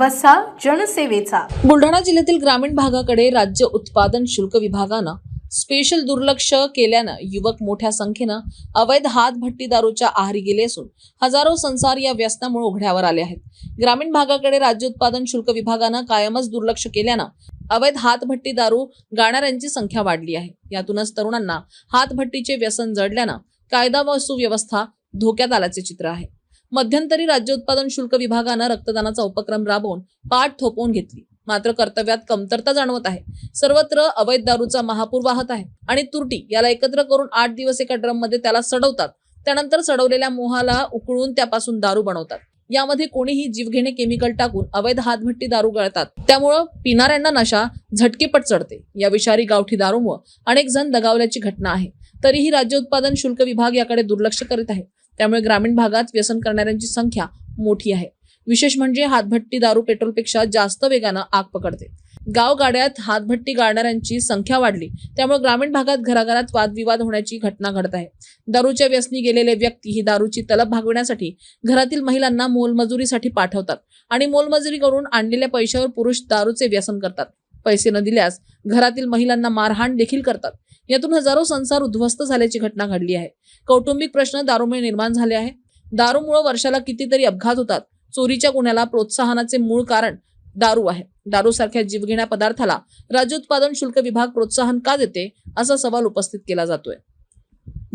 वसा जनसेवेचा. बुलढाणा जिल्ह्यातील ग्रामीण भागाकडे राज्य उत्पादन शुल्क विभागानं स्पेशल दुर्लक्ष केल्यानं युवक मोठ्या संख्येनं अवैध हातभट्टी दारूच्या आहारी गेले असून हजारो संसार या व्यसनामुळे उघड्यावर आले आहेत. ग्रामीण भागाकडे राज्य उत्पादन शुल्क विभागानं कायमच दुर्लक्ष केल्यानं अवैध हातभट्टी दारू गाणाऱ्यांची संख्या वाढली आहे. यातूनच तरुणांना हातभट्टीचे व्यसन जडल्यानं कायदा व सुव्यवस्था धोक्यात आल्याचे चित्र आहे. मध्यंतरी राज्य उत्पादन शुल्क विभागानं रक्तदानाचा उपक्रम राबवून पाठ थोपवून घेतली. मात्र कर्तव्यात कमतरता जाणवत आहे. सर्वत्र अवैध दारूचा महापूर वाहत आहे आणि तुरटी याला एकत्र करून आठ दिवस एका ड्रममध्ये त्याला सडवतात. त्यानंतर सडवलेल्या मोहाला उकळून त्यापासून दारू बनवतात. यामध्ये कोणीही जीवघेणे केमिकल टाकून अवैध हातभट्टी दारू गळतात. त्यामुळं पिणाऱ्यांना नशा झटकेपट चढते. या विषारी गावठी दारूमुळे अनेक जण दगावल्याची घटना आहे. तरीही राज्य उत्पादन शुल्क विभाग याकडे दुर्लक्ष करीत आहे. त्यामुळे ग्रामीण भागात व्यसन करणाऱ्यांची संख्या मोठी आहे. विशेष म्हणजे हातभट्टी दारू पेट्रोलपेक्षा जास्त वेगानं आग पकडते. गाव गाड्यात हातभट्टी गाळणाऱ्यांची संख्या वाढली. त्यामुळे ग्रामीण भागात घराघरात वादविवाद होण्याची घटना घडत आहे. दारूच्या व्यसनी गेलेले व्यक्ती ही दारूची तलब भागविण्यासाठी घरातील महिलांना मोलमजुरीसाठी पाठवतात आणि मोलमजुरी करून आणलेल्या पैशावर पुरुष दारूचे व्यसन करतात. पैसे न दिल्यास घरातील महिलांना मारहाण देखील करतात. यातून हजारो संसार उद्ध्वस्त झाल्याची घटना घडली आहे. कौटुंबिक प्रश्न दारूमुळे निर्माण झाले आहे. दारूमुळे वर्षाला कितीतरी अपघात होतात. चोरीच्या गुन्ह्याला प्रोत्साहनाचे मूळ कारण दारू आहे. दारू सारख्या जीवघेण्या पदार्थाला राज्य उत्पादन शुल्क विभाग प्रोत्साहन का देते असा सवाल उपस्थित केला जातोय.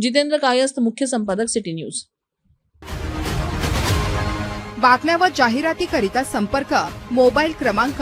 जितेंद्र कायस्थ मुख्य संपादक सिटी न्यूज. बातम्या व जाहिरातीकरिता संपर्क मोबाईल क्रमांक